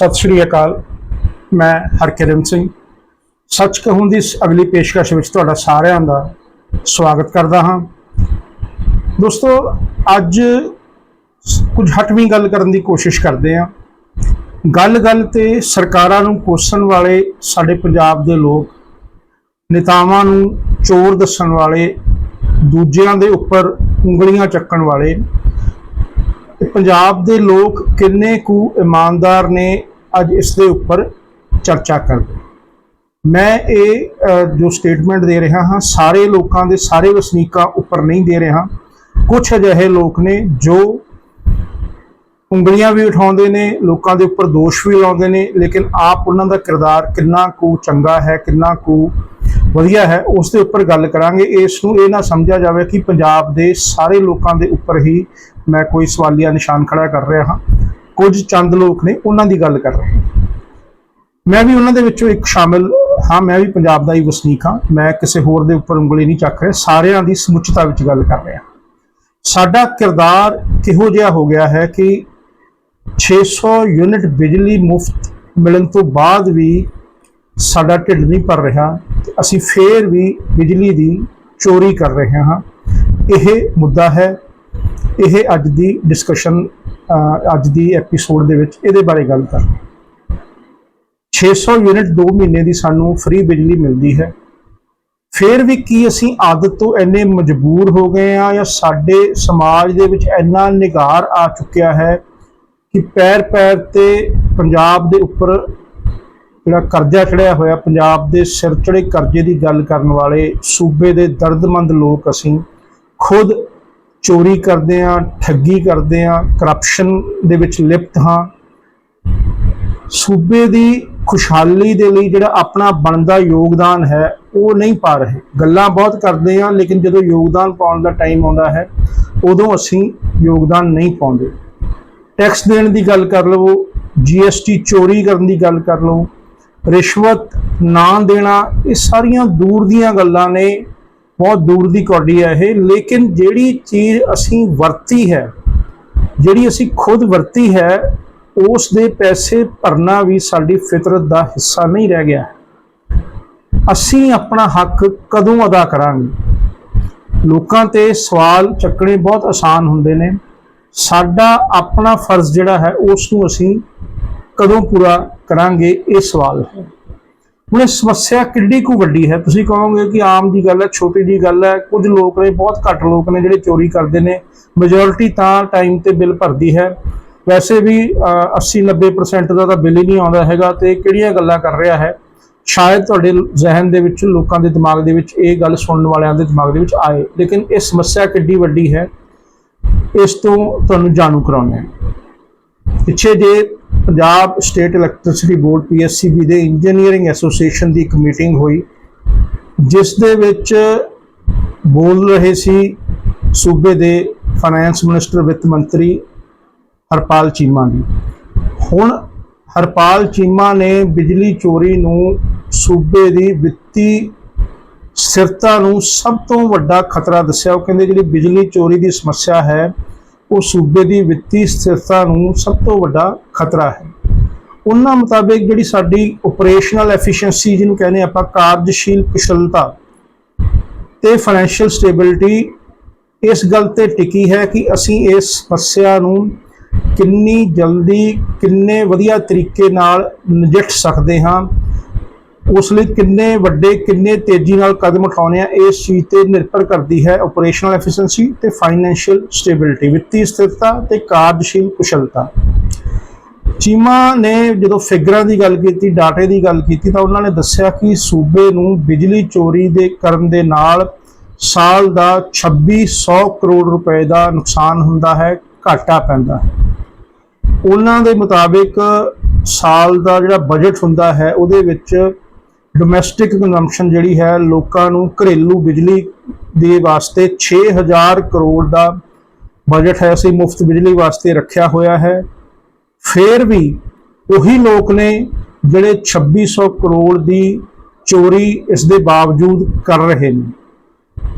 ਸਤਿ ਸ਼੍ਰੀ ਅਕਾਲ। ਮੈਂ ਹਰਕਿਰਨ ਸਿੰਘ। ਸੱਚ ਕਹੂੰ ਦੀ ਇਸ ਅਗਲੀ ਪੇਸ਼ਕਸ਼ ਵਿੱਚ ਤੁਹਾਡਾ ਸਾਰਿਆਂ ਦਾ ਸਵਾਗਤ ਕਰਦਾ ਹਾਂ। ਦੋਸਤੋ, ਅੱਜ ਕੁਝ ਹਟਵੀਂ ਗੱਲ ਕਰਨ ਦੀ ਕੋਸ਼ਿਸ਼ ਕਰਦੇ ਹਾਂ। ਗੱਲ-ਗੱਲ ਤੇ ਸਰਕਾਰਾਂ ਨੂੰ ਕੋਸਣ ਵਾਲੇ ਸਾਡੇ ਪੰਜਾਬ ਦੇ ਲੋਕ, ਨੇਤਾਵਾਂ ਨੂੰ ਚੋਰ ਦੱਸਣ ਵਾਲੇ, ਦੂਜਿਆਂ ਦੇ ਉੱਪਰ ਉਂਗਲੀਆਂ ਚੱਕਣ ਵਾਲੇ ਪੰਜਾਬ ਦੇ ਲੋਕ ਕਿੰਨੇ ਕੁ ਇਮਾਨਦਾਰ ਨੇ ਅੱਜ ਇਸ ਦੇ ਉੱਪਰ ਚਰਚਾ ਕਰਦੇ ਮੈਂ ਇਹ ਜੋ ਸਟੇਟਮੈਂਟ ਦੇ ਰਿਹਾ ਹਾਂ, ਸਾਰੇ ਲੋਕਾਂ ਦੇ, ਸਾਰੇ ਵਸਨੀਕਾਂ ਉੱਪਰ ਨਹੀਂ ਦੇ ਰਿਹਾ। ਕੁਝ ਅਜਿਹੇ ਲੋਕ ਨੇ ਜੋ ਉਂਗਲੀਆਂ ਵੀ ਉਠਾਉਂਦੇ ਨੇ, ਲੋਕਾਂ ਦੇ ਉੱਪਰ ਦੋਸ਼ ਵੀ ਲਾਉਂਦੇ ਨੇ, ਲੇਕਿਨ ਆਪ ਉਹਨਾਂ ਦਾ ਕਿਰਦਾਰ ਕਿੰਨਾ ਕੁ ਚੰਗਾ ਹੈ, ਕਿੰਨਾ ਕੁ ਵਧੀਆ ਹੈ, ਉਸ ਦੇ ਉੱਪਰ ਗੱਲ ਕਰਾਂਗੇ। ਇਸ ਨੂੰ ਇਹ ਨਾ ਸਮਝਿਆ ਜਾਵੇ ਕਿ ਪੰਜਾਬ ਦੇ ਸਾਰੇ ਲੋਕਾਂ ਦੇ ਉੱਪਰ ਹੀ ਮੈਂ ਕੋਈ ਸਵਾਲੀਆ ਨਿਸ਼ਾਨ ਖੜਾ ਕਰ ਰਿਹਾ ਹਾਂ। ਕੁਝ ਚੰਦ ਲੋਕ ਨੇ, ਉਹਨਾਂ ਦੀ ਗੱਲ ਕਰ ਰਹੇ ਹਾਂ। ਮੈਂ ਵੀ ਉਹਨਾਂ ਦੇ ਵਿੱਚੋਂ ਇੱਕ ਸ਼ਾਮਿਲ ਹਾਂ, ਮੈਂ ਵੀ ਪੰਜਾਬ ਦਾ ਹੀ ਵਸਨੀਕ ਹਾਂ। ਮੈਂ ਕਿਸੇ ਹੋਰ ਦੇ ਉੱਪਰ ਉਂਗਲੀ ਨਹੀਂ ਚੱਕ ਰਿਹਾ, ਸਾਰਿਆਂ ਦੀ ਸਮੁੱਚਤਾ ਵਿੱਚ ਗੱਲ ਕਰ ਰਿਹਾ ਸਾਡਾ ਕਿਰਦਾਰ ਕਿਹੋ ਜਿਹਾ ਹੋ ਗਿਆ ਹੈ ਕਿ 600 ਯੂਨਿਟ ਬਿਜਲੀ ਮੁਫਤ ਮਿਲਣ ਤੋਂ ਬਾਅਦ ਵੀ ਸਾਡਾ ਢਿੱਡ ਨਹੀਂ ਭਰ ਰਿਹਾ, ਤੇ ਅਸੀਂ ਫੇਰ ਵੀ ਬਿਜਲੀ ਦੀ ਚੋਰੀ ਕਰ ਰਹੇ ਹਾਂ। ਇਹ ਮੁੱਦਾ ਹੈ, ਇਹ ਅੱਜ ਦੀ ਡਿਸਕਸ਼ਨ ਅੱਜ ਦੀ ਐਪੀਸੋਡ ਦੇ ਵਿੱਚ ਇਹਦੇ ਬਾਰੇ ਗੱਲ ਕਰ। 600 ਯੂਨਿਟ 2 ਮਹੀਨੇ ਦੀ ਸਾਨੂੰ ਫ੍ਰੀ ਬਿਜਲੀ ਮਿਲਦੀ ਹੈ। ਫਿਰ ਵੀ ਕੀ ਅਸੀਂ ਆਦਤ ਤੋਂ ਇੰਨੇ ਮਜਬੂਰ ਹੋ ਗਏ ਆ ਜਾਂ ਸਾਡੇ ਸਮਾਜ ਦੇ ਵਿੱਚ ਇੰਨਾ ਨਿਗਾਰ ਆ ਚੁੱਕਿਆ ਹੈ ਕਿ ਪੈਰ ਪੈਰ ਤੇ ਪੰਜਾਬ ਦੇ ਉੱਪਰ ਜਿਹੜਾ ਕਰਜ਼ਾ ਚੜਿਆ ਹੋਇਆ, ਪੰਜਾਬ ਦੇ ਸਿਰ ਚੜੇ ਕਰਜ਼ੇ ਦੀ ਗੱਲ ਕਰਨ ਵਾਲੇ ਸੂਬੇ ਦੇ ਦਰਦਮੰਦ ਲੋਕ ਅਸੀਂ ਖੁਦ ਚੋਰੀ ਕਰਦੇ ਆ ਠੱਗੀ ਕਰਦੇ ਆ ਕਰਪਸ਼ਨ ਦੇ ਵਿੱਚ ਲਿਪਤ ਹਾਂ। ਸੂਬੇ ਦੀ ਖੁਸ਼ਹਾਲੀ ਦੇ ਲਈ ਜਿਹੜਾ ਆਪਣਾ ਬਣਦਾ ਯੋਗਦਾਨ ਹੈ, ਉਹ ਨਹੀਂ ਪਾ ਰਹੇ। ਗੱਲਾਂ ਬਹੁਤ ਕਰਦੇ ਆ ਲੇਕਿਨ ਜਦੋਂ ਯੋਗਦਾਨ ਪਾਉਣ ਦਾ ਟਾਈਮ ਆਉਂਦਾ ਹੈ, ਉਦੋਂ ਅਸੀਂ ਯੋਗਦਾਨ ਨਹੀਂ ਪਾਉਂਦੇ। ਟੈਕਸ ਦੇਣ ਦੀ ਗੱਲ ਕਰ ਲਵੋ ਜੀਐਸਟੀ ਚੋਰੀ ਕਰਨ ਦੀ ਗੱਲ ਕਰ ਲਓ, ਰਿਸ਼ਵਤ ਨਾ ਦੇਣਾ, ਇਹ ਸਾਰੀਆਂ ਦੂਰ ਦੀਆਂ ਗੱਲਾਂ ਨੇ। ਬਹੁਤ ਦੂਰ ਦੀ ਕੌਡੀ ਹੈ ਇਹ, ਲੇਕਿਨ ਜਿਹੜੀ ਚੀਜ਼ ਅਸੀਂ ਵਰਤੀ ਹੈ, ਜਿਹੜੀ ਅਸੀਂ ਖੁਦ ਵਰਤੀ ਹੈ, ਉਸ ਦੇ ਪੈਸੇ ਭਰਨਾ ਵੀ ਸਾਡੀ ਫਿਤਰਤ ਦਾ ਹਿੱਸਾ ਨਹੀਂ ਰਹਿ ਗਿਆ। ਅਸੀਂ ਆਪਣਾ ਹੱਕ ਕਦੋਂ ਅਦਾ ਕਰਾਂਗੇ? ਲੋਕਾਂ ਤੇ ਸਵਾਲ ਚੱਕਣੇ ਬਹੁਤ ਆਸਾਨ ਹੁੰਦੇ ਨੇ। ਸਾਡਾ ਆਪਣਾ ਫਰਜ਼ ਜਿਹੜਾ ਹੈ, ਉਸ ਨੂੰ ਅਸੀਂ ਕਦੋਂ ਪੂਰਾ ਕਰਾਂਗੇ, ਇਹ ਸਵਾਲ ਹੈ। ਹੁਣ ਇਹ ਸਮੱਸਿਆ ਕਿੱਡੀ ਕੁ ਵੱਡੀ ਹੈ? ਤੁਸੀਂ ਕਹੋਗੇ ਕਿ ਆਮ ਦੀ ਗੱਲ ਹੈ, ਛੋਟੀ ਜੀ ਗੱਲ ਹੈ, ਕੁਝ ਲੋਕ ਨੇ, ਬਹੁਤ ਘੱਟ ਲੋਕ ਨੇ ਜਿਹੜੇ ਚੋਰੀ ਕਰਦੇ ਨੇ। ਮੈਜੋਰਿਟੀ ਤਾਂ ਟਾਈਮ ਤੇ ਬਿੱਲ ਭਰਦੀ ਹੈ। ਵੈਸੇ ਵੀ 80 90% ਦਾ ਤਾਂ ਬਿੱਲ ਹੀ ਨਹੀਂ ਆਉਂਦਾ ਹੈਗਾ ਤੇ ਕਿਹੜੀਆਂ ਗੱਲਾਂ ਕਰ ਰਿਹਾ ਹੈ? ਸ਼ਾਇਦ ਤੁਹਾਡੇ ਜ਼ਿਹਨ ਦੇ ਵਿੱਚ, ਲੋਕਾਂ ਦੇ ਦਿਮਾਗ ਦੇ ਵਿੱਚ ਇਹ ਗੱਲ ਸੁਣਨ ਵਾਲਿਆਂ ਦੇ ਦਿਮਾਗ ਦੇ ਵਿੱਚ ਆਏ। ਲੇਕਿਨ ਇਹ ਸਮੱਸਿਆ ਕਿੱਡੀ ਵੱਡੀ ਹੈ, ਇਸ ਤੋਂ ਤੁਹਾਨੂੰ ਜਾਣੂ ਕਰਾਉਂਦੇ ਹਾਂ। ਪਿੱਛੇ ਜੇ Punjab state electricity board PSCB ਦੇ ਇੰਜੀਨੀਅਰਿੰਗ ਐਸੋਸੀਏਸ਼ਨ ਦੀ ਇੱਕ ਮੀਟਿੰਗ ਹੋਈ, ਜਿਸ ਦੇ ਵਿੱਚ ਬੋਲ ਰਹੇ ਸੀ ਸੂਬੇ ਦੇ ਫਾਈਨੈਂਸ ਮਿਨਿਸਟਰ ਵਿੱਤ ਮੰਤਰੀ ਹਰਪਾਲ ਚੀਮਾ ਜੀ। ਹੁਣ ਹਰਪਾਲ ਚੀਮਾ ਨੇ ਬਿਜਲੀ ਚੋਰੀ ਨੂੰ ਸੂਬੇ ਦੀ ਵਿੱਤੀ ਸਥਿਰਤਾ ਨੂੰ ਸਭ ਤੋਂ ਵੱਡਾ ਖਤਰਾ ਦੱਸਿਆ। ਉਹ ਕਹਿੰਦੇ ਜਿਹੜੀ ਬਿਜਲੀ ਚੋਰੀ ਦੀ ਸਮੱਸਿਆ ਹੈ ਉਹ ਸੂਬੇ ਦੀ ਵਿੱਤੀ ਸਥਿਰਤਾ ਨੂੰ ਸਭ ਤੋਂ ਵੱਡਾ ਖਤਰਾ ਹੈ। ਉਹਨਾਂ ਮੁਤਾਬਿਕ ਜਿਹੜੀ ਸਾਡੀ ਆਪਰੇਸ਼ਨਲ ਐਫੀਸ਼ੀਐਂਸੀ ਜਿਹਨੂੰ ਕਹਿੰਦੇ ਆਪਾਂ ਕਾਰਜਸ਼ੀਲ ਕੁਸ਼ਲਤਾ ਤੇ ਫਾਈਨੈਂਸ਼ੀਅਲ ਸਟੇਬਿਲਿਟੀ ਇਸ ਗੱਲ ਤੇ ਟਿਕੀ ਹੈ ਕਿ ਅਸੀਂ ਇਸ ਸਮੱਸਿਆ ਨੂੰ ਕਿੰਨੀ ਜਲਦੀ, ਕਿੰਨੇ ਵਧੀਆ ਤਰੀਕੇ ਨਾਲ ਨਜਿੱਠ ਸਕਦੇ ਹਾਂ। ਉਸ ਲਈ ਕਿੰਨੇ ਵੱਡੇ, ਕਿੰਨੇ ਤੇਜ਼ੀ ਨਾਲ ਕਦਮ ਉਠਾਉਣੇ ਆ, ਇਸ ਚੀਜ਼ ਤੇ ਨਿਰਭਰ ਕਰਦੀ ਹੈ ਆਪਰੇਸ਼ਨਲ ਐਫੀਸ਼ੀਐਂਸੀ ਤੇ ਫਾਈਨੈਂਸ਼ੀਅਲ ਸਟੇਬਿਲਿਟੀ ਵਿੱਤੀ ਸਥਿਰਤਾ ਤੇ ਕਾਰਜਸ਼ੀਲ ਕੁਸ਼ਲਤਾ। ਚੀਮਾ ਨੇ ਜਦੋਂ ਫਿਗਰਾਂ ਦੀ ਗੱਲ ਕੀਤੀ ਡਾਟੇ ਦੀ ਗੱਲ ਕੀਤੀ, ਤਾਂ ਉਹਨਾਂ ਨੇ ਦੱਸਿਆ ਕਿ ਸੂਬੇ ਨੂੰ ਬਿਜਲੀ ਚੋਰੀ ਦੇ ਕਰਨ ਦੇ ਨਾਲ ਸਾਲ ਦਾ 2600 ਕਰੋੜ ਰੁਪਏ ਦਾ ਨੁਕਸਾਨ ਹੁੰਦਾ ਹੈ, ਘਾਟਾ ਪੈਂਦਾ ਹੈ। ਉਹਨਾਂ ਦੇ ਮੁਤਾਬਿਕ ਸਾਲ ਦਾ ਜਿਹੜਾ ਬਜਟ ਹੁੰਦਾ ਹੈ, ਉਹਦੇ ਵਿੱਚ ਡੋਮੈਸਟਿਕ ਕੰਜ਼ੰਪਸ਼ਨ ਜਿਹੜੀ ਹੈ ਲੋਕਾਂ ਨੂੰ ਘਰੇਲੂ ਬਿਜਲੀ ਦੇ ਵਾਸਤੇ 6000 ਕਰੋੜ ਦਾ ਬਜਟ ਹੈ, ਅਸੀਂ ਮੁਫਤ ਬਿਜਲੀ ਵਾਸਤੇ ਰੱਖਿਆ ਹੋਇਆ ਹੈ। ਫੇਰ ਵੀ ਉਹੀ ਲੋਕ ਨੇ ਜਿਹੜੇ 2600 ਕਰੋੜ ਦੀ ਚੋਰੀ ਇਸ ਦੇ ਬਾਵਜੂਦ ਕਰ ਰਹੇ ਨੇ।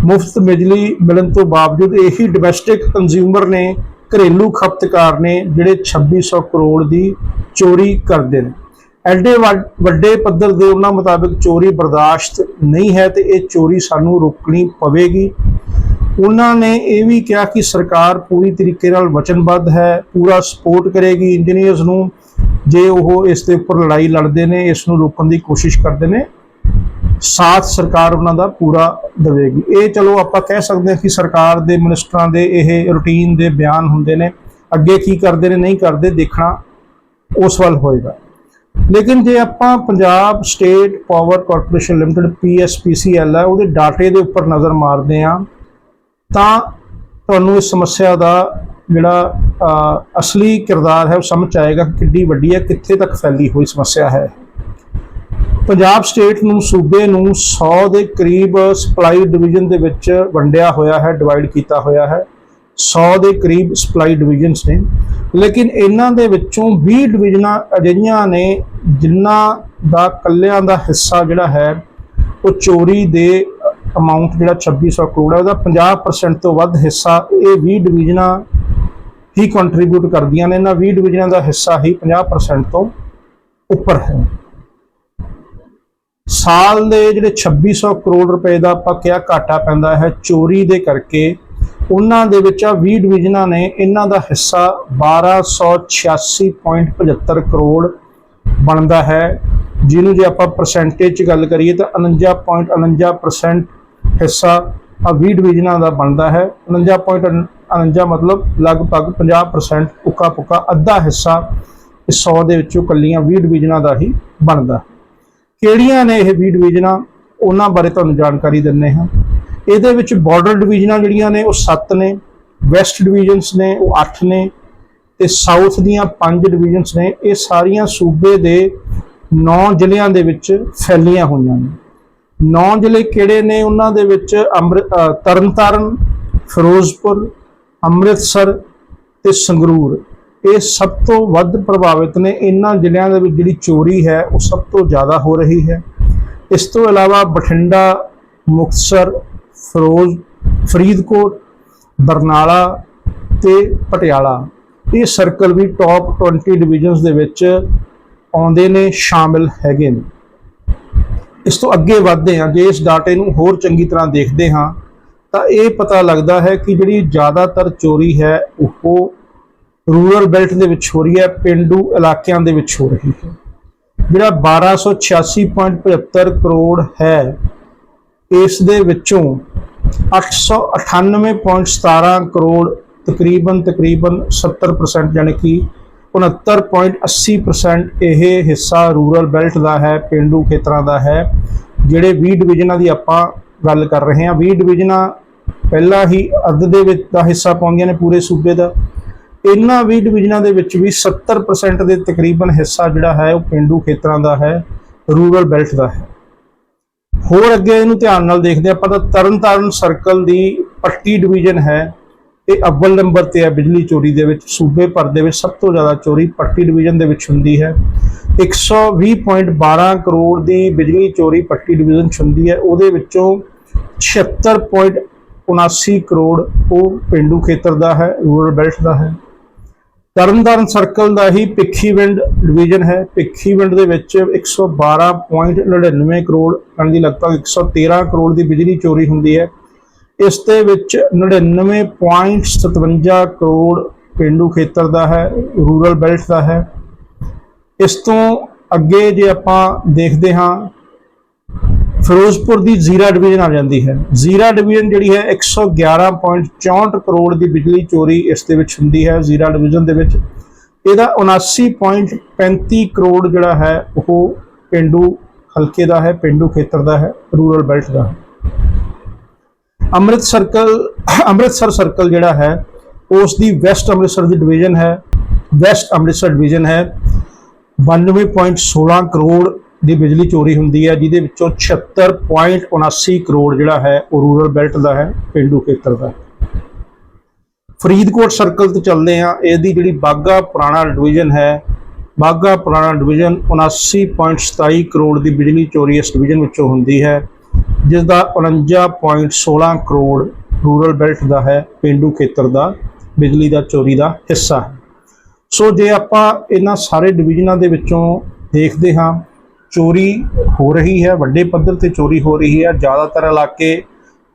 ਮੁਫਤ ਬਿਜਲੀ ਮਿਲਣ ਤੋਂ ਬਾਵਜੂਦ ਇਹੀ ਡੋਮੈਸਟਿਕ ਕੰਜ਼ਿਊਮਰ ਨੇ ਘਰੇਲੂ ਖਪਤਕਾਰ ਨੇ ਜਿਹੜੇ 2600 ਕਰੋੜ ਦੀ ਚੋਰੀ ਕਰਦੇ ਨੇ। ਐਡੇ ਵੱਡ- ਵੱਡੇ ਪੱਧਰ ਦੇ ਉਹਨਾਂ ਮੁਤਾਬਕ ਚੋਰੀ ਬਰਦਾਸ਼ਤ ਨਹੀਂ ਹੈ ਤੇ ਇਹ ਚੋਰੀ ਸਾਨੂੰ ਰੋਕਣੀ ਪਵੇਗੀ। ਉਹਨਾਂ ਨੇ ਇਹ ਵੀ ਕਿਹਾ ਕਿ ਸਰਕਾਰ ਪੂਰੀ ਤਰੀਕੇ ਨਾਲ ਵਚਨਬੱਧ ਹੈ, ਪੂਰਾ ਸਪੋਰਟ ਕਰੇਗੀ ਇੰਜੀਨੀਅਰਸ ਨੂੰ, ਜੇ ਉਹ ਇਸ ਦੇ ਉੱਪਰ ਲੜਾਈ ਲੜਦੇ ਨੇ, ਇਸ ਨੂੰ ਰੋਕਣ ਦੀ ਕੋਸ਼ਿਸ਼ ਕਰਦੇ ਨੇ, ਸਾਥ ਸਰਕਾਰ ਉਹਨਾਂ ਦਾ ਪੂਰਾ ਦੇਵੇਗੀ। ਇਹ ਚਲੋ ਆਪਾਂ ਕਹਿ ਸਕਦੇ ਹਾਂ ਕਿ ਸਰਕਾਰ ਦੇ ਮਿਨਿਸਟਰਾਂ ਦੇ ਇਹ ਰੂਟੀਨ ਦੇ ਬਿਆਨ ਹੁੰਦੇ ਨੇ, ਅੱਗੇ ਕੀ ਕਰਦੇ ਨੇ, ਨਹੀਂ ਕਰਦੇ, ਦੇਖਣਾ ਉਸ ਵੱਲ ਹੋਏਗਾ। ਲੇਕਿਨ ਜੇ ਆਪਾਂ Punjab state power corporation limited PSPCL ਹੈ, ਉਹਦੇ ਡਾਟੇ ਦੇ ਉੱਪਰ ਨਜ਼ਰ ਮਾਰਦੇ ਆ ਤਾਂ ਤੁਹਾਨੂੰ ਇਸ ਸਮੱਸਿਆ ਦਾ ਜਿਹੜਾ ਅਸਲੀ ਕਿਰਦਾਰ ਹੈ, ਉਹ ਸਮਝ ਆਏਗਾ ਕਿ ਕਿੱਡੀ ਵੱਡੀ ਹੈ, ਕਿੱਥੇ ਤੱਕ ਫੈਲੀ ਹੋਈ ਸਮੱਸਿਆ ਹੈ। ਪੰਜਾਬ ਸਟੇਟ ਨੂੰ ਸੂਬੇ ਨੂੰ 100 ਦੇ ਕਰੀਬ ਸਪਲਾਈ ਡਿਵੀਜ਼ਨ ਦੇ ਵਿੱਚ ਵੰਡਿਆ ਹੋਇਆ ਹੈ, ਡਿਵਾਈਡ ਕੀਤਾ ਹੋਇਆ ਹੈ। 100 ਦੇ ਕਰੀਬ ਸਪਲਾਈ ਡਿਵੀਜ਼ਨਸ ਨੇ। ਲੇਕਿਨ ਇਹਨਾਂ ਦੇ ਵਿੱਚੋਂ 20 ਡਿਵੀਜ਼ਨਾਂ ਅਜਿਹੀਆਂ ਨੇ ਜਿਨ੍ਹਾਂ ਦਾ ਕੱਲਿਆਂ ਦਾ ਹਿੱਸਾ ਜਿਹੜਾ ਹੈ, ਉਹ ਚੋਰੀ ਦੇ ਅਮਾਉਂਟ ਜਿਹੜਾ 2600 ਕਰੋੜ ਹੈ ਉਹਦਾ 50% ਤੋਂ ਵੱਧ ਹਿੱਸਾ ਇਹ 20 ਡਿਵੀਜ਼ਨਾਂ ਹੀ ਕੰਟਰੀਬਿਊਟ ਕਰਦੀਆਂ ਨੇ। ਇਹਨਾਂ 20 ਡਿਵੀਜ਼ਨਾਂ ਦਾ ਹਿੱਸਾ ਹੀ 50% ਤੋਂ ਉੱਪਰ ਹੈ। ਸਾਲ ਦੇ ਜਿਹੜੇ 2600 ਕਰੋੜ ਰੁਪਏ ਦਾ ਆਪਾਂ ਕਿਹਾ ਘਾਟਾ ਪੈਂਦਾ ਹੈ, ਚੋਰੀ ਦੇ ਕਰਕੇ ਉਹਨਾਂ ਦੇ ਵਿੱਚ ਆ 20 ਡਿਵੀਜ਼ਨਾਂ ਨੇ, ਇਹਨਾਂ ਦਾ ਹਿੱਸਾ 1286.75 ਕਰੋੜ ਬਣਦਾ ਹੈ। ਜਿਹਨੂੰ ਜੇ ਆਪਾਂ ਪਰਸੈਂਟੇਜ ਚ ਗੱਲ ਕਰੀਏ ਤਾਂ 49.49% ਹਿੱਸਾ ਆ 20 ਡਿਵੀਜ਼ਨਾਂ ਦਾ ਬਣਦਾ ਹੈ। 49.49 ਮਤਲਬ ਲਗਭਗ 50% ਉੱਕਾ ਪੁੱਕਾ ਅੱਧਾ ਹਿੱਸਾ ਇਸ 100 ਦੇ ਵਿੱਚੋਂ ਕੱਲੀਆਂ 20 ਡਿਵੀਜ਼ਨਾਂ ਦਾ ਹੀ ਬਣਦਾ। ਕਿਹੜੀਆਂ ਨੇ ਇਹ 20 ਡਿਵੀਜ਼ਨਾਂ? ਉਹਨਾਂ ਬਾਰੇ ਤੁਹਾਨੂੰ ਜਾਣਕਾਰੀ ਦਿੰਨੇ ਹਾਂ। ਇਹਦੇ ਵਿੱਚ ਬਾਰਡਰ ਡਿਵੀਜ਼ਨਾਂ ਜਿਹੜੀਆਂ ਨੇ ਉਹ 7 ਨੇ ਵੈਸਟ ਡਿਵੀਜ਼ਨਸ ਨੇ, ਉਹ 8 ਨੇ ਤੇ ਸਾਊਥ ਦੀਆਂ 5 ਡਿਵੀਜ਼ਨਸ ਨੇ, ਇਹ ਸਾਰੀਆਂ ਸੂਬੇ ਦੇ 9 ਜ਼ਿਲ੍ਹਿਆਂ ਦੇ ਵਿੱਚ ਫੈਲੀਆਂ ਹੋਈਆਂ ਨੇ। 9 ਜ਼ਿਲ੍ਹੇ ਕਿਹੜੇ ਨੇ ਉਹਨਾਂ ਦੇ ਵਿੱਚ? ਅੰਮ੍ਰਿ- ਤਰਨਤਾਰਨ, ਫਿਰੋਜ਼ਪੁਰ, ਅੰਮ੍ਰਿਤਸਰ ਤੇ ਸੰਗਰੂਰ। ਇਹ ਸਭ ਤੋਂ ਵੱਧ ਪ੍ਰਭਾਵਿਤ ਨੇ। ਇਹਨਾਂ ਜ਼ਿਲ੍ਹਿਆਂ ਦੇ ਵਿੱਚ ਜਿਹੜੀ ਚੋਰੀ ਹੈ, ਉਹ ਸਭ ਤੋਂ ਜ਼ਿਆਦਾ ਹੋ ਰਹੀ ਹੈ। ਇਸ ਤੋਂ ਇਲਾਵਾ ਬਠਿੰਡਾ, ਮੁਕਤਸਰ ਫਿਰੋਜ਼, ਫਰੀਦਕੋਟ, ਬਰਨਾਲਾ ਤੇ ਪਟਿਆਲਾ। ਇਹ ਸਰਕਲ ਵੀ ਟੌਪ 20 ਡਿਵੀਜ਼ਨਸ ਦੇ ਵਿੱਚ ਆਉਂਦੇ ਨੇ, ਸ਼ਾਮਿਲ ਹੈਗੇ ਨੇ। ਇਸ ਤੋਂ ਅੱਗੇ ਵਧਦੇ ਹਾਂ, ਜੇ ਇਸ ਡਾਟੇ ਨੂੰ ਹੋਰ ਚੰਗੀ ਤਰ੍ਹਾਂ ਦੇਖਦੇ ਹਾਂ, ਤਾਂ ਇਹ ਪਤਾ ਲੱਗਦਾ ਹੈ ਕਿ ਜਿਹੜੀ ਜ਼ਿਆਦਾਤਰ ਚੋਰੀ ਹੈ, ਉਹ ਰੂਰਲ ਬੈਲਟ ਦੇ ਵਿੱਚ ਹੋ ਰਹੀ ਹੈ, ਪਿੰਡੂ ਇਲਾਕਿਆਂ ਦੇ ਵਿੱਚ ਹੋ ਰਹੀ ਹੈ। ਜਿਹੜਾ 1286.75 ਕਰੋੜ ਹੈ ਇਸ ਦੇ ਵਿੱਚੋਂ 898.17 ਕਰੋੜ ਤਕਰੀਬਨ ਤਕਰੀਬਨ 70% ਯਾਨੀ ਕਿ 69.80% ਇਹ ਹਿੱਸਾ ਰੂਰਲ ਬੈਲਟ ਦਾ ਹੈ, ਪਿੰਡੂ ਖੇਤਰਾਂ ਦਾ ਹੈ, ਜਿਹੜੇ 20 ਡਿਵੀਜ਼ਨਾਂ ਦੀ ਆਪਾਂ ਗੱਲ ਕਰ ਰਹੇ ਹਾਂ। 20 ਡਿਵੀਜ਼ਨਾਂ ਪਹਿਲਾਂ ਹੀ ਅੱਧ ਦੇ ਵਿੱਚ ਦਾ ਹਿੱਸਾ ਪਾਉਂਦੀਆਂ ਨੇ ਪੂਰੇ ਸੂਬੇ ਦਾ। ਇਹਨਾਂ 20 ਡਿਵੀਜ਼ਨਾਂ ਦੇ ਵਿੱਚ ਵੀ 70% ਦੇ ਤਕਰੀਬਨ ਹਿੱਸਾ ਜਿਹੜਾ ਹੈ ਉਹ ਪਿੰਡੂ ਖੇਤਰਾਂ ਦਾ ਹੈ ਰੂਰਲ ਬੈਲਟ ਦਾ ਹੈ। ਹੋਰ ਅੱਗੇ ਇਹਨੂੰ ਧਿਆਨ ਨਾਲ ਦੇਖਦੇ ਆਪਾਂ ਤਾਂ ਤਰਨਤਾਰਨ ਸਰਕਲ ਦੀ ਪੱਟੀ ਡਿਵੀਜ਼ਨ ਹੈ। ਇਹ ਅਵਲ ਨੰਬਰ ਤੇ ਹੈ ਬਿਜਲੀ ਚੋਰੀ ਦੇ ਵਿੱਚ। ਸੂਬੇ ਭਰ ਦੇ ਵਿੱਚ ਸਭ ਤੋਂ ਜ਼ਿਆਦਾ ਚੋਰੀ ਪੱਟੀ ਡਿਵੀਜ਼ਨ ਦੇ ਵਿੱਚ ਹੁੰਦੀ ਹੈ। 120.12 ਕਰੋੜ ਦੀ ਬਿਜਲੀ ਚੋਰੀ ਪੱਟੀ ਡਿਵੀਜ਼ਨ 'ਚ ਹੁੰਦੀ ਹੈ। ਉਹਦੇ ਵਿੱਚੋਂ 76.79 ਕਰੋੜ ਉਹ ਪਿੰਡੂ ਖੇਤਰ ਦਾ ਹੈ ਰੂਰਲ ਬੈਲਟ ਦਾ ਹੈ। ਤਰਨਤਾਰਨ ਸਰਕਲ ਦਾ ਹੀ ਭਿੱਖੀਵਿੰਡ ਡਿਵੀਜ਼ਨ ਹੈ। ਭਿੱਖੀਵਿੰਡ ਦੇ ਵਿੱਚ 112.99 ਕਰੋੜ ਯਾਨੀ ਦੀ ਲਗਭਗ 113 ਕਰੋੜ ਦੀ ਬਿਜਲੀ ਚੋਰੀ ਹੁੰਦੀ ਹੈ। ਇਸ ਦੇ ਵਿੱਚ 99.57 ਕਰੋੜ ਪਿੰਡੂ ਖੇਤਰ ਦਾ ਹੈ, ਰੂਰਲ ਬੈਲਟ ਦਾ ਹੈ। ਇਸ ਤੋਂ ਅੱਗੇ ਜੇ ਆਪਾਂ ਦੇਖਦੇ ਹਾਂ ਫਿਰੋਜ਼ਪੁਰ ਦੀ ਜ਼ੀਰਾ ਡਿਵੀਜ਼ਨ ਆ ਜਾਂਦੀ ਹੈ। ਜ਼ੀਰਾ ਡਿਵੀਜ਼ਨ ਜਿਹੜੀ ਹੈ 111.64 ਕਰੋੜ ਦੀ ਬਿਜਲੀ ਚੋਰੀ ਇਸ ਦੇ ਵਿੱਚ ਹੁੰਦੀ ਹੈ, ਜ਼ੀਰਾ ਡਿਵੀਜ਼ਨ ਦੇ ਵਿੱਚ। ਇਹਦਾ 79.35 ਕਰੋੜ ਜਿਹੜਾ ਹੈ, ਉਹ ਪਿੰਡੂ ਹਲਕੇ ਦਾ ਹੈ, ਪਿੰਡੂ ਖੇਤਰ ਦਾ ਹੈ, ਰੂਰਲ ਬੈਲਟ ਦਾ। ਹੈ ਅੰਮ੍ਰਿਤ ਸਰਕਲ ਅੰਮ੍ਰਿਤਸਰ ਸਰਕਲ ਜਿਹੜਾ ਹੈ, ਉਸ ਦੀ ਵੈਸਟ ਅੰਮ੍ਰਿਤਸਰ ਦੀ ਡਿਵੀਜ਼ਨ ਹੈ। ਵੈਸਟ ਅੰਮ੍ਰਿਤਸਰ ਡਿਵੀਜ਼ਨ ਹੈ। 92.16 ਕਰੋੜ ਦੀ ਬਿਜਲੀ ਚੋਰੀ ਹੁੰਦੀ ਹੈ, ਜਿਹਦੇ ਵਿੱਚੋਂ 76.79 ਕਰੋੜ ਜਿਹੜਾ ਹੈ, ਉਹ ਰੂਰਲ ਬੈਲਟ ਦਾ ਹੈ, ਪਿੰਡੂ ਖੇਤਰ ਦਾ। ਹੈ ਫਰੀਦਕੋਟ ਸਰਕਲ ਤੋਂ ਚੱਲਦੇ ਆ ਇਹਦੀ ਜਿਹੜੀ ਬਾਗਾ ਪੁਰਾਣਾ ਡਿਵੀਜ਼ਨ ਹੈ ਬਾਗਾ ਪੁਰਾਣਾ ਡਿਵੀਜ਼ਨ 79.27 ਕਰੋੜ ਦੀ ਬਿਜਲੀ ਚੋਰੀ ਇਸ ਡਿਵੀਜ਼ਨ ਵਿੱਚੋਂ ਹੁੰਦੀ ਹੈ ਜਿਸ ਦਾ 49.16 ਕਰੋੜ ਰੂਰਲ ਬੈਲਟ ਦਾ ਹੈ, ਪਿੰਡੂ ਖੇਤਰ ਦਾ, ਬਿਜਲੀ ਦਾ ਚੋਰੀ ਦਾ ਹਿੱਸਾ ਹੈ। ਸੋ ਜੇ ਆਪਾਂ ਇਹਨਾਂ ਸਾਰੇ ਡਿਵੀਜ਼ਨਾਂ ਦੇ ਵਿੱਚੋਂ ਦੇਖਦੇ ਹਾਂ ਚੋਰੀ ਹੋ ਰਹੀ ਹੈ, ਵੱਡੇ ਪੱਧਰ ਤੇ ਚੋਰੀ ਹੋ ਰਹੀ ਹੈ। ਜ਼ਿਆਦਾਤਰ ਇਲਾਕੇ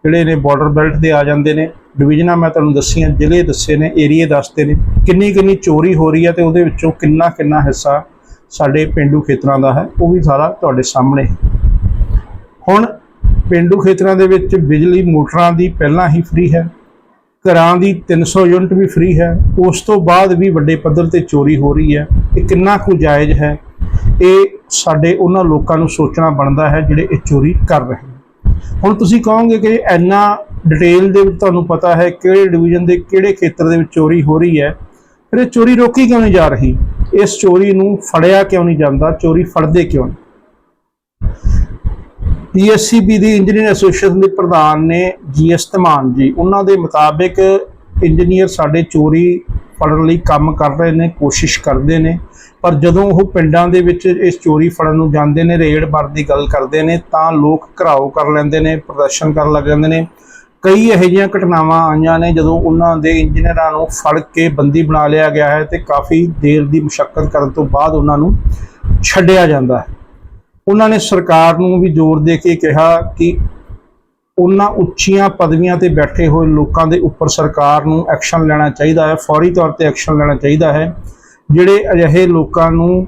ਜਿਹੜੇ ਨੇ ਬਾਰਡਰ ਬੈਲਟ ਤੇ ਆ ਜਾਂਦੇ ਨੇ। ਡਿਵੀਜ਼ਨਾਂ ਮੈਂ ਤੁਹਾਨੂੰ ਦੱਸੀਆਂ ਜ਼ਿਲ੍ਹੇ ਦੱਸੇ ਨੇ ਏਰੀਏ ਦੱਸਦੇ ਨੇ। ਕਿੰਨੀ ਕਿੰਨੀ ਚੋਰੀ ਹੋ ਰਹੀ ਹੈ ਤੇ ਉਹਦੇ ਵਿੱਚੋਂ ਕਿੰਨਾ ਕਿੰਨਾ ਹਿੱਸਾ ਸਾਡੇ ਪਿੰਡੂ ਖੇਤਰਾਂ ਦਾ ਹੈ, ਉਹ ਵੀ ਸਾਰਾ ਤੁਹਾਡੇ ਸਾਹਮਣੇ। ਹੈ ਹੁਣ ਪਿੰਡੂ ਖੇਤਰਾਂ ਦੇ ਵਿੱਚ ਬਿਜਲੀ ਮੋਟਰਾਂ ਦੀ ਪਹਿਲਾਂ ਹੀ ਫ੍ਰੀ ਹੈ, ਘਰਾਂ ਦੀ 300 ਯੂਨਿਟ ਵੀ ਫ੍ਰੀ ਹੈ। ਉਸ ਤੋਂ ਬਾਅਦ ਵੀ ਵੱਡੇ ਪੱਧਰ ਤੇ ਚੋਰੀ ਹੋ ਰਹੀ ਹੈ। ਇਹ ਕਿੰਨਾ ਕੁ ਜਾਇਜ਼ ਹੈ? ਇਹ ਸਾਡੇ ਉਹਨਾਂ ਲੋਕਾਂ ਨੂੰ ਸੋਚਣਾ ਬਣਦਾ ਹੈ ਜਿਹੜੇ ਇਹ ਚੋਰੀ ਕਰ ਰਹੇ ਨੇ। ਹੁਣ ਤੁਸੀਂ ਕਹੋਗੇ ਕਿ ਇੰਨਾ ਡਿਟੇਲ ਦੇ ਵਿੱਚ ਤੁਹਾਨੂੰ ਪਤਾ ਹੈ ਕਿਹੜੇ ਡਿਵੀਜ਼ਨ ਦੇ ਕਿਹੜੇ ਖੇਤਰ ਦੇ ਵਿੱਚ ਚੋਰੀ ਹੋ ਰਹੀ ਹੈ, ਫਿਰ ਇਹ ਚੋਰੀ ਰੋਕੀ ਕਿਉਂ ਨਹੀਂ ਜਾ ਰਹੀ? ਇਸ ਚੋਰੀ ਨੂੰ ਫੜਿਆ ਕਿਉਂ ਨਹੀਂ ਜਾਂਦਾ? ਚੋਰੀ ਫੜਦੇ ਕਿਉਂ ਨਹੀਂ? ਪੀਐਸਸੀਬੀ ਦੀ ਇੰਜੀਨੀਅਰ ਐਸੋਸੀਏਸ਼ਨ ਦੇ ਪ੍ਰਧਾਨ ਨੇ ਜੀਐਸ ਧਮਾਨ ਜੀ, ਉਹਨਾਂ ਦੇ ਮੁਤਾਬਿਕ ਇੰਜੀਨੀਅਰ ਸਾਡੇ ਚੋਰੀ ਫੜਨ ਲਈ ਕੰਮ ਕਰ ਰਹੇ ਨੇ, ਕੋਸ਼ਿਸ਼ ਕਰਦੇ ਨੇ। ਪਰ ਜਦੋਂ ਉਹ ਪਿੰਡਾਂ ਦੇ ਵਿੱਚ ਇਸ ਚੋਰੀ ਫੜਨ ਨੂੰ ਜਾਂਦੇ ਨੇ, ਰੇਡ ਮਾਰ ਦੀ ਗੱਲ ਕਰਦੇ ਨੇ, ਤਾਂ ਲੋਕ ਘਰਾਓ ਕਰ ਲੈਂਦੇ ਨੇ, ਪ੍ਰਦਰਸ਼ਨ ਕਰਨ ਲੱਗ ਜਾਂਦੇ ਨੇ। ਕਈ ਇਹੋ ਜਿਹੀਆਂ ਘਟਨਾਵਾਂ ਆਈਆਂ ਨੇ ਜਦੋਂ ਉਹਨਾਂ ਦੇ ਇੰਜੀਨੀਅਰਾਂ ਨੂੰ ਫੜ ਕੇ ਬੰਦੀ ਬਣਾ ਲਿਆ ਗਿਆ ਹੈ ਤੇ ਕਾਫੀ ਦੇਰ ਦੀ ਮੁਸ਼ਕਲ ਕਰਨ ਤੋਂ ਬਾਅਦ ਉਹਨਾਂ ਨੂੰ ਛੱਡਿਆ ਜਾਂਦਾ ਹੈ। ਉਹਨਾਂ ਨੇ ਸਰਕਾਰ ਨੂੰ ਵੀ ਜ਼ੋਰ ਦੇ ਕੇ ਕਿਹਾ ਕਿ ਉਹਨਾਂ ਉੱਚੀਆਂ ਪਦਵੀਆਂ ਤੇ ਬੈਠੇ ਹੋਏ ਲੋਕਾਂ ਦੇ ਉੱਪਰ ਸਰਕਾਰ ਨੂੰ ਐਕਸ਼ਨ ਲੈਣਾ ਚਾਹੀਦਾ ਹੈ, ਫੌਰੀ ਤੌਰ ਤੇ ਐਕਸ਼ਨ ਲੈਣਾ ਚਾਹੀਦਾ ਹੈ। ਜਿਹੜੇ ਅਜਿਹੇ ਲੋਕਾਂ ਨੂੰ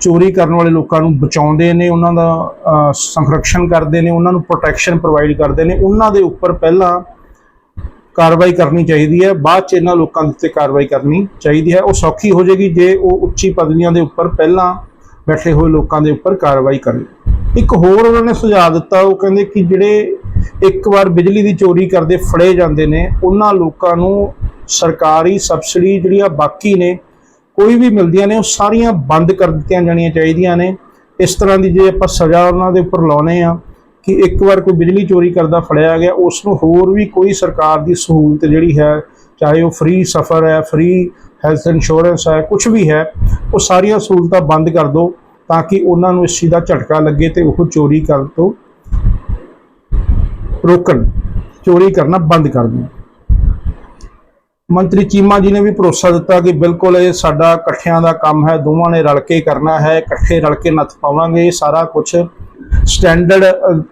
ਚੋਰੀ ਕਰਨ ਵਾਲੇ ਲੋਕਾਂ ਨੂੰ ਬਚਾਉਂਦੇ ਨੇ, ਉਹਨਾਂ ਦਾ ਸੰਰਕਸ਼ਣ ਕਰਦੇ ਨੇ, ਉਹਨਾਂ ਨੂੰ ਪ੍ਰੋਟੈਕਸ਼ਨ ਪ੍ਰੋਵਾਈਡ ਕਰਦੇ ਨੇ, ਉਹਨਾਂ ਦੇ ਉੱਪਰ ਪਹਿਲਾਂ ਕਾਰਵਾਈ ਕਰਨੀ ਚਾਹੀਦੀ ਹੈ, ਬਾਅਦ ਚ ਇਹਨਾਂ ਲੋਕਾਂ ਦੇ ਉੱਤੇ ਕਾਰਵਾਈ ਕਰਨੀ ਚਾਹੀਦੀ ਹੈ। ਉਹ ਸੌਖੀ ਹੋ ਜਾਏਗੀ ਜੇ ਉਹ ਉੱਚੀ ਪਦਵੀਆਂ ਦੇ ਉੱਪਰ ਪਹਿਲਾਂ ਬੈਠੇ ਹੋਏ ਲੋਕਾਂ ਦੇ ਉੱਪਰ ਕਾਰਵਾਈ ਕਰਨ। ਇੱਕ ਹੋਰ ਉਹਨਾਂ ਨੇ ਸੁਝਾਅ ਦਿੱਤਾ, ਉਹ ਕਹਿੰਦੇ ਕਿ ਜਿਹੜੇ ਇੱਕ ਵਾਰ ਬਿਜਲੀ ਦੀ ਚੋਰੀ ਕਰਦੇ ਫੜੇ ਜਾਂਦੇ ਨੇ, ਉਹਨਾਂ ਲੋਕਾਂ ਨੂੰ ਸਰਕਾਰੀ ਸਬਸਿਡੀ ਜਿਹੜੀਆਂ ਬਾਕੀ ਨੇ, ਕੋਈ ਵੀ ਮਿਲਦੀਆਂ ਨੇ, ਉਹ ਸਾਰੀਆਂ ਬੰਦ ਕਰ ਦਿੱਤੀਆਂ ਜਾਣੀਆਂ ਚਾਹੀਦੀਆਂ ਨੇ। ਇਸ ਤਰ੍ਹਾਂ ਦੀ ਜੇ ਆਪਾਂ ਸਜ਼ਾ ਉਹਨਾਂ ਦੇ ਉੱਪਰ ਲਾਉਨੇ ਆ ਕਿ ਇੱਕ ਵਾਰ ਕੋਈ ਬਿਜਲੀ ਚੋਰੀ ਕਰਦਾ ਫੜਿਆ ਗਿਆ ਉਸ ਨੂੰ ਹੋਰ ਵੀ ਕੋਈ ਸਰਕਾਰ ਦੀ ਸਹੂਲਤ ਜਿਹੜੀ ਹੈ, ਚਾਹੇ ਉਹ ਫ੍ਰੀ ਸਫਰ ਹੈ ਫ੍ਰੀ ਹੈਲਥ ਇੰਸ਼ੋਰੈਂਸ ਹੈ ਕੁਝ ਵੀ ਹੈ, ਉਹ ਸਾਰੀਆਂ ਸਹੂਲਤਾਂ ਬੰਦ ਕਰ ਦਿਓ ਤਾਂ ਕਿ ਉਹਨਾਂ ਨੂੰ ਇਸ ਚੀਜ਼ ਦਾ ਝਟਕਾ ਲੱਗੇ ਤੇ ਉਹ ਚੋਰੀ ਕਰਨ ਤੋਂ ਰੋਕਣ, ਚੋਰੀ ਕਰਨਾ ਬੰਦ ਕਰ ਦੇਣ। ਮੰਤਰੀ ਚੀਮਾ ਜੀ ਨੇ ਵੀ ਭਰੋਸਾ ਦਿੱਤਾ ਕਿ ਬਿਲਕੁਲ ਇਹ ਸਾਡਾ ਇਕੱਠਿਆਂ ਦਾ ਕੰਮ ਹੈ, ਦੋਵਾਂ ਨੇ ਰਲ ਕੇ ਕਰਨਾ ਹੈ, ਇਕੱਠੇ ਰਲ ਕੇ ਨੱਥ ਪਾਵਾਂਗੇ, ਇਹ ਸਾਰਾ ਕੁਝ ਸਟੈਂਡਰਡ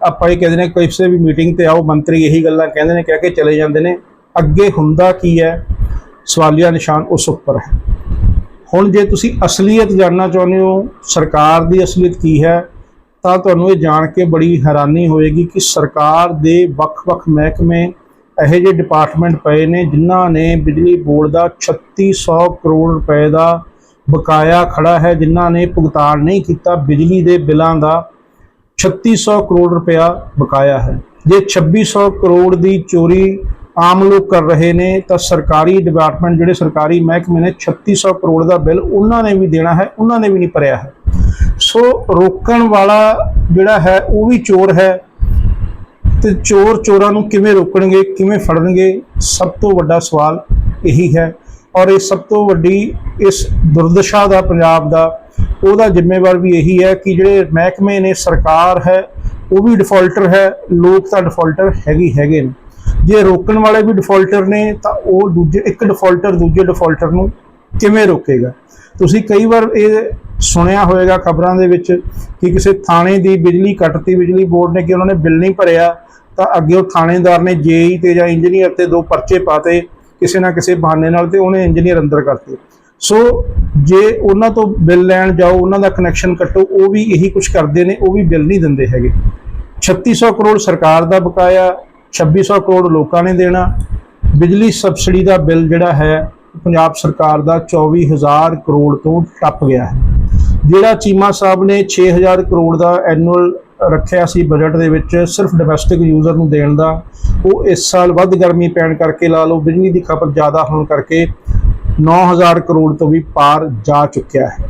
ਆਪਾਂ ਇਹ ਕਹਿੰਦੇ ਨੇ ਕਿਸੇ ਵੀ ਮੀਟਿੰਗ ਤੇ ਆਓ, ਮੰਤਰੀ ਇਹੀ ਗੱਲਾਂ ਕਹਿੰਦੇ ਨੇ, ਕਹਿ ਕੇ ਚਲੇ ਜਾਂਦੇ ਨੇ। ਅੱਗੇ ਹੁੰਦਾ ਕੀ ਹੈ? ਸਵਾਲੀਆ ਨਿਸ਼ਾਨ ਉਸ ਉੱਪਰ ਹੈ। ਹੁਣ ਜੇ ਤੁਸੀਂ ਅਸਲੀਅਤ ਜਾਣਨਾ ਚਾਹੁੰਦੇ ਹੋ, ਸਰਕਾਰ ਦੀ ਅਸਲੀਅਤ ਕੀ ਹੈ, ਤਾਂ ਤੁਹਾਨੂੰ ਇਹ ਜਾਣ ਕੇ ਬੜੀ ਹੈਰਾਨੀ ਹੋਏਗੀ ਕਿ ਸਰਕਾਰ ਦੇ ਵੱਖ-ਵੱਖ ਮਹਿਕਮੇ ਇਹੋ ਜਿਹੇ ਡਿਪਾਰਟਮੈਂਟ ਪਏ ਨੇ ਜਿਨ੍ਹਾਂ ਨੇ ਬਿਜਲੀ ਬੋਰਡ ਦਾ 3600 ਕਰੋੜ ਰੁਪਏ ਦਾ ਬਕਾਇਆ ਖੜਾ ਹੈ, ਜਿਨ੍ਹਾਂ ਨੇ ਭੁਗਤਾਨ ਨਹੀਂ ਕੀਤਾ, ਬਿਜਲੀ ਦੇ ਬਿੱਲਾਂ ਦਾ 3600 ਕਰੋੜ ਰੁਪਇਆ ਬਕਾਇਆ ਹੈ। ਜੇ 2600 ਕਰੋੜ ਦੀ ਚੋਰੀ ਆਮ ਲੋਕ ਕਰ ਰਹੇ ਨੇ, ਤਾਂ ਸਰਕਾਰੀ ਡਿਪਾਰਟਮੈਂਟ ਜਿਹੜੇ ਸਰਕਾਰੀ ਮਹਿਕਮੇ ਨੇ 3600 ਕਰੋੜ ਦਾ ਬਿੱਲ ਉਹਨਾਂ ਨੇ ਵੀ ਦੇਣਾ ਹੈ, ਉਹਨਾਂ ਨੇ ਵੀ ਨਹੀਂ ਭਰਿਆ ਹੈ। ਸੋ ਰੋਕਣ ਵਾਲਾ ਜਿਹੜਾ ਹੈ, ਉਹ ਵੀ ਚੋਰ ਹੈ। ਤੇ ਚੋਰ ਚੋਰਾਂ ਨੂੰ ਕਿਵੇਂ ਰੋਕਣਗੇ, ਕਿਵੇਂ ਫੜਨਗੇ, ਸਭ ਤੋਂ ਵੱਡਾ ਸਵਾਲ ਇਹੀ ਹੈ। ਔਰ ਇਹ ਸਭ ਤੋਂ ਵੱਡੀ ਇਸ ਦੁਰਦਸ਼ਾ ਦਾ, ਪੰਜਾਬ ਦਾ, ਉਹਦਾ ਜ਼ਿੰਮੇਵਾਰ ਵੀ ਇਹੀ ਹੈ ਕਿ ਜਿਹੜੇ ਮਹਿਕਮੇ ਨੇ, ਸਰਕਾਰ ਹੈ, ਉਹ ਵੀ ਡਿਫਾਲਟਰ ਹੈ, ਲੋਕ ਤਾਂ ਡਿਫਾਲਟਰ ਹੈਗੀ ਹੈਗੇ ਨੇ। ਜੇ ਰੋਕਣ ਵਾਲੇ ਵੀ ਡਿਫਾਲਟਰ ਨੇ, ਤਾਂ ਉਹ ਦੂਜੇ, ਇੱਕ ਡਿਫਾਲਟਰ ਦੂਜੇ ਡਿਫਾਲਟਰ ਨੂੰ ਕਿਵੇਂ ਰੋਕੇਗਾ? ਤੁਸੀਂ ਕਈ ਵਾਰ ਇਹ ਸੁਣਿਆ ਹੋਵੇਗਾ ਖਬਰਾਂ ਦੇ ਵਿੱਚ ਕਿ ਕਿਸੇ ਥਾਣੇ ਦੀ ਬਿਜਲੀ ਕੱਟਤੀ, ਬਿਜਲੀ ਬੋਰਡ ਨੇ ਕਿ ਉਹਨਾਂ ਨੇ ਬਿੱਲ ਨਹੀਂ ਭਰਿਆ, ਤਾਂ ਅੱਗੇ ਉਹ ਥਾਣੇਦਾਰ ਨੇ ਜੇਈ ਤੇ ਜਾਂ ਇੰਜੀਨੀਅਰ ਤੇ ਦੋ ਪਰਚੇ ਪਾਤੇ, ਕਿਸੇ ਨਾ ਕਿਸੇ ਬਹਾਨੇ ਨਾਲ ਤੇ ਉਹਨੇ ਇੰਜੀਨੀਅਰ ਅੰਦਰ ਕਰਤੇ। ਸੋ ਜੇ ਉਹਨਾਂ ਤੋਂ ਬਿੱਲ ਲੈਣ ਜਾਓ, ਉਹਨਾਂ ਦਾ ਕਨੈਕਸ਼ਨ ਕੱਟੋ, ਉਹ ਵੀ ਇਹੀ ਕੁਝ ਕਰਦੇ ਨੇ, ਉਹ ਵੀ ਬਿੱਲ ਨਹੀਂ ਦਿੰਦੇ ਹੈਗੇ। 3600 ਕਰੋੜ ਸਰਕਾਰ ਦਾ ਬਕਾਇਆ 2600 ਕਰੋੜ ਲੋਕਾਂ ਨੇ ਦੇਣਾ। ਬਿਜਲੀ ਸਬਸਿਡੀ ਦਾ ਬਿੱਲ ਜਿਹੜਾ ਹੈ ਪੰਜਾਬ ਸਰਕਾਰ ਦਾ 24000 ਕਰੋੜ ਤੋਂ ਟੱਪ ਗਿਆ ਹੈ। ਜਿਹੜਾ ਚੀਮਾ ਸਾਹਿਬ ਨੇ 6000 ਕਰੋੜ ਦਾ ਐਨੂਅਲ ਰੱਖਿਆ ਸੀ ਬਜਟ ਦੇ ਵਿੱਚ ਸਿਰਫ ਡੋਮੈਸਟਿਕ ਯੂਜ਼ਰ ਨੂੰ ਦੇਣ ਦਾ, ਉਹ ਇਸ ਸਾਲ ਵੱਧ ਗਰਮੀ ਪੈਣ ਕਰਕੇ ਲਾ ਲਓ, ਬਿਜਲੀ ਦੀ ਖਪਤ ਜ਼ਿਆਦਾ ਹੋਣ ਕਰਕੇ 9000 ਕਰੋੜ ਤੋਂ ਵੀ ਪਾਰ ਜਾ ਚੁੱਕਿਆ ਹੈ।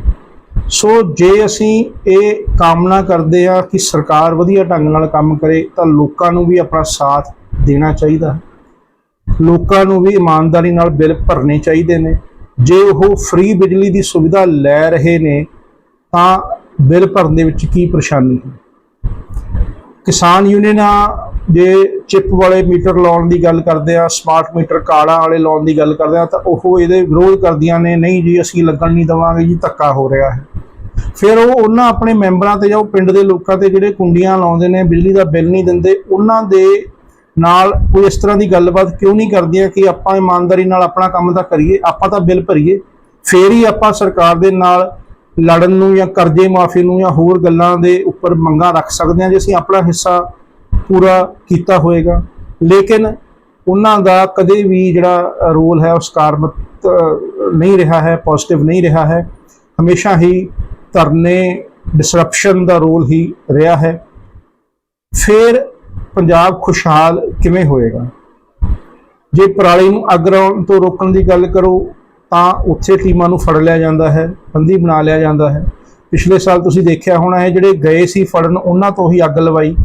ਸੋ ਜੇ ਅਸੀਂ ਇਹ ਕਾਮਨਾ ਕਰਦੇ ਆ ਕਿ ਸਰਕਾਰ ਵਧੀਆ ਢੰਗ ਨਾਲ ਕੰਮ ਕਰੇ, ਤਾਂ ਲੋਕਾਂ ਨੂੰ ਵੀ ਆਪਣਾ ਸਾਥ ਦੇਣਾ ਚਾਹੀਦਾ ਹੈ। ਲੋਕਾਂ ਨੂੰ ਵੀ ਇਮਾਨਦਾਰੀ ਨਾਲ ਬਿੱਲ ਭਰਨੇ ਚਾਹੀਦੇ ਨੇ। ਜੇ ਉਹ ਫ੍ਰੀ ਬਿਜਲੀ ਦੀ ਸੁਵਿਧਾ ਲੈ ਰਹੇ ਨੇ, ਤਾਂ ਬਿੱਲ ਭਰਨ ਦੇ ਵਿੱਚ ਕੀ ਪਰੇਸ਼ਾਨੀ ਹੈ? ਕਿਸਾਨ ਯੂਨੀਅਨਾਂ ਜੇ ਚਿਪ ਵਾਲੇ ਮੀਟਰ ਲਾਉਣ ਦੀ ਗੱਲ ਕਰਦੇ ਆ ਸਮਾਰਟ ਮੀਟਰ ਕਾਰਡਾਂ ਵਾਲੇ ਲਾਉਣ ਦੀ ਗੱਲ ਕਰਦੇ ਆ, ਤਾਂ ਉਹ ਇਹਦੇ ਵਿਰੋਧ ਕਰਦੀਆਂ ਨੇ, ਨਹੀਂ ਜੀ, ਅਸੀਂ ਲੱਗਣ ਨਹੀਂ ਦਵਾਂਗੇ ਜੀ, ਧੱਕਾ ਹੋ ਰਿਹਾ ਹੈ। ਫਿਰ ਉਹ ਉਹਨਾਂ ਆਪਣੇ ਮੈਂਬਰਾਂ ਤੇ ਜਾਂ ਉਹ ਪਿੰਡ ਦੇ ਲੋਕਾਂ ਤੇ ਜਿਹੜੇ ਕੁੰਡੀਆਂ ਲਾਉਂਦੇ ਨੇ, ਬਿਜਲੀ ਦਾ ਬਿੱਲ ਨਹੀਂ ਦਿੰਦੇ, ਉਹਨਾਂ ਦੇ ਨਾਲ ਕੋਈ ਇਸ ਤਰ੍ਹਾਂ ਦੀ ਗੱਲਬਾਤ ਕਿਉਂ ਨਹੀਂ ਕਰਦੀਆਂ ਕਿ ਆਪਾਂ ਇਮਾਨਦਾਰੀ ਨਾਲ ਆਪਣਾ ਕੰਮ ਤਾਂ ਕਰੀਏ, ਆਪਾਂ ਤਾਂ ਬਿੱਲ ਭਰੀਏ, ਫੇਰ ਹੀ ਆਪਾਂ ਸਰਕਾਰ ਦੇ ਨਾਲ ਲੜਨ ਨੂੰ ਜਾਂ ਕਰਜ਼ੇ ਮਾਫੀ ਨੂੰ ਜਾਂ ਹੋਰ ਗੱਲਾਂ ਦੇ ਉੱਪਰ ਮੰਗਾਂ ਰੱਖ ਸਕਦੇ ਹਾਂ ਜੇ ਅਸੀਂ ਆਪਣਾ ਹਿੱਸਾ ਪੂਰਾ ਕੀਤਾ ਹੋਏਗਾ। ਲੇਕਿਨ ਉਹਨਾਂ ਦਾ ਕਦੇ ਵੀ ਜਿਹੜਾ ਰੋਲ ਹੈ ਉਹ ਸਕਾਰਮਤ ਨਹੀਂ ਰਿਹਾ ਹੈ ਪੋਜ਼ਿਟਿਵ ਨਹੀਂ ਰਿਹਾ ਹੈ। ਹਮੇਸ਼ਾ ਹੀ ਧਰਨੇ ਡਿਸਰਪਸ਼ਨ ਦਾ ਰੋਲ ਹੀ ਰਿਹਾ ਹੈ। ਫਿਰ ਪੰਜਾਬ ਖੁਸ਼ਹਾਲ ਕਿਵੇਂ ਹੋਏਗਾ? ਜੇ ਪਰਾਲੀ ਨੂੰ ਅੱਗ ਲਾਉਣ ਤੋਂ ਰੋਕਣ ਦੀ ਗੱਲ ਕਰੋ, ਤਾਂ ਉੱਥੇ ਟੀਮਾਂ ਨੂੰ ਫੜ ਲਿਆ ਜਾਂਦਾ ਹੈ, ਬੰਦੀ ਬਣਾ ਲਿਆ ਜਾਂਦਾ ਹੈ। ਪਿਛਲੇ ਸਾਲ ਤੁਸੀਂ ਦੇਖਿਆ ਹੋਣਾ ਹੈ, ਜਿਹੜੇ ਗਏ ਸੀ ਫੜਨ, ਉਹਨਾਂ ਤੋਂ ਹੀ ਅੱਗ ਲਵਾਈ।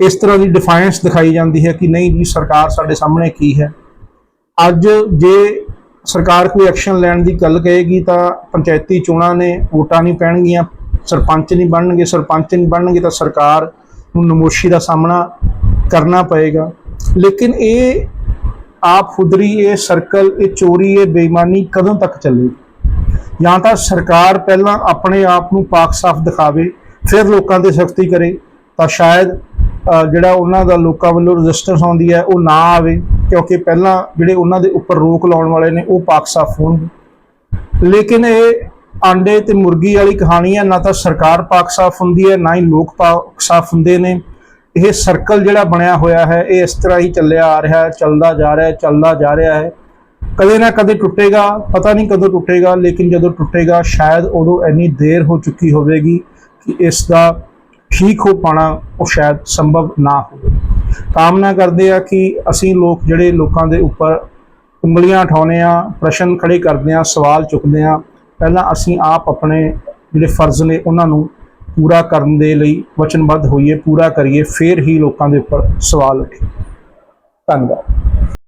ਇਸ ਤਰ੍ਹਾਂ ਦੀ ਡਿਫਾਈਂਸ ਦਿਖਾਈ ਜਾਂਦੀ ਹੈ ਕਿ ਨਹੀਂ ਜੀ ਸਰਕਾਰ ਸਾਡੇ ਸਾਹਮਣੇ ਕੀ ਹੈ। ਅੱਜ ਜੇ ਸਰਕਾਰ ਕੋਈ ਐਕਸ਼ਨ ਲੈਣ ਦੀ ਗੱਲ ਕਹੇਗੀ, ਤਾਂ ਪੰਚਾਇਤੀ ਚੋਣਾਂ ਨੇ ਵੋਟਾਂ ਨਹੀਂ ਪੈਣਗੀਆਂ, ਸਰਪੰਚ ਨਹੀਂ ਬਣਨਗੇ, ਸਰਪੰਚ ਨਹੀਂ ਬਣਨਗੇ, ਤਾਂ ਸਰਕਾਰ ਨੂੰ ਨਮੋਸ਼ੀ ਦਾ ਸਾਹਮਣਾ ਕਰਨਾ ਪਏਗਾ। ਲੇਕਿਨ ਇਹ ਆਪ ਖੁਦਰੀ, ਇਹ ਸਰਕਲ, ਇਹ ਚੋਰੀ, ਇਹ ਬੇਈਮਾਨੀ ਕਦੋਂ ਤੱਕ ਚੱਲੇਗੀ? ਜਾਂ ਤਾਂ ਸਰਕਾਰ ਪਹਿਲਾਂ ਆਪਣੇ ਆਪ ਨੂੰ ਪਾਕ ਸਾਫ਼ ਦਿਖਾਵੇ, ਫਿਰ ਲੋਕਾਂ ਤੇ ਸਖਤੀ ਕਰੇ, ਤਾਂ ਸ਼ਾਇਦ ਜਿਹੜਾ ਉਹਨਾਂ ਦਾ ਲੋਕਾਂ ਵੱਲੋਂ ਰੈਜ਼ਿਸਟੈਂਸ ਆਉਂਦੀ ਹੈ, ਉਹ ਨਾ ਆਵੇ, ਕਿਉਂਕਿ ਪਹਿਲਾਂ ਜਿਹੜੇ ਉਹਨਾਂ ਦੇ ਉੱਪਰ ਰੋਕ ਲਾਉਣ ਵਾਲੇ ਨੇ, ਉਹ ਪਾਕ ਸਾਫ਼ ਹੋਣਗੇ। ਲੇਕਿਨ ਇਹ ਆਂਡੇ ਤੇ ਮੁਰਗੀ ਵਾਲੀ ਕਹਾਣੀ ਹੈ, ਨਾ ਤਾਂ ਸਰਕਾਰ ਪਾਕ ਸਾਫ਼ ਹੁੰਦੀ ਹੈ, ਨਾ ਹੀ ਲੋਕ ਪਾਕ ਸਾਫ਼ ਹੁੰਦੇ ਨੇ। ਇਹ ਸਰਕਲ ਜਿਹੜਾ ਬਣਿਆ ਹੋਇਆ ਹੈ, ਇਹ ਇਸ ਤਰ੍ਹਾਂ ਹੀ ਚੱਲਿਆ ਆ ਰਿਹਾ ਹੈ, ਚੱਲਦਾ ਜਾ ਰਿਹਾ ਹੈ, ਚੱਲਦਾ ਜਾ ਰਿਹਾ ਹੈ। ਕਦੇ ਨਾ ਕਦੇ ਟੁੱਟੇਗਾ, ਪਤਾ ਨਹੀਂ ਕਦੋਂ ਟੁੱਟੇਗਾ, ਲੇਕਿਨ ਜਦੋਂ ਟੁੱਟੇਗਾ, ਸ਼ਾਇਦ ਉਦੋਂ ਇੰਨੀ ਦੇਰ ਹੋ ਚੁੱਕੀ ਹੋਵੇਗੀ ਕਿ ਇਸ ਦਾ ਠੀਕ ਹੋ ਪਾਣਾ ਉਹ ਸ਼ਾਇਦ ਸੰਭਵ ਨਾ ਹੋਵੇ। ਕਾਮਨਾ ਕਰਦੇ ਆ ਕਿ ਅਸੀਂ ਲੋਕ ਜਿਹੜੇ ਲੋਕਾਂ ਦੇ ਉੱਪਰ ਉਂਗਲੀਆਂ ਉਠਾਉਂਦੇ ਆ ਪ੍ਰਸ਼ਨ ਖੜੇ ਕਰਦੇ ਆ ਸਵਾਲ ਚੁੱਕਦੇ ਆ ਪਹਿਲਾਂ ਅਸੀਂ ਆਪ ਆਪਣੇ ਜਿਹੜੇ ਫਰਜ਼ ਨੇ ਉਹਨਾਂ ਨੂੰ ਪੂਰਾ ਕਰਨ ਦੇ ਲਈ ਵਚਨਬੱਧ ਹੋਈਏ, ਪੂਰਾ ਕਰੀਏ, ਫਿਰ ਹੀ ਲੋਕਾਂ ਦੇ ਉੱਪਰ ਸਵਾਲ ਉੱਠੇ। ਧੰਨਵਾਦ।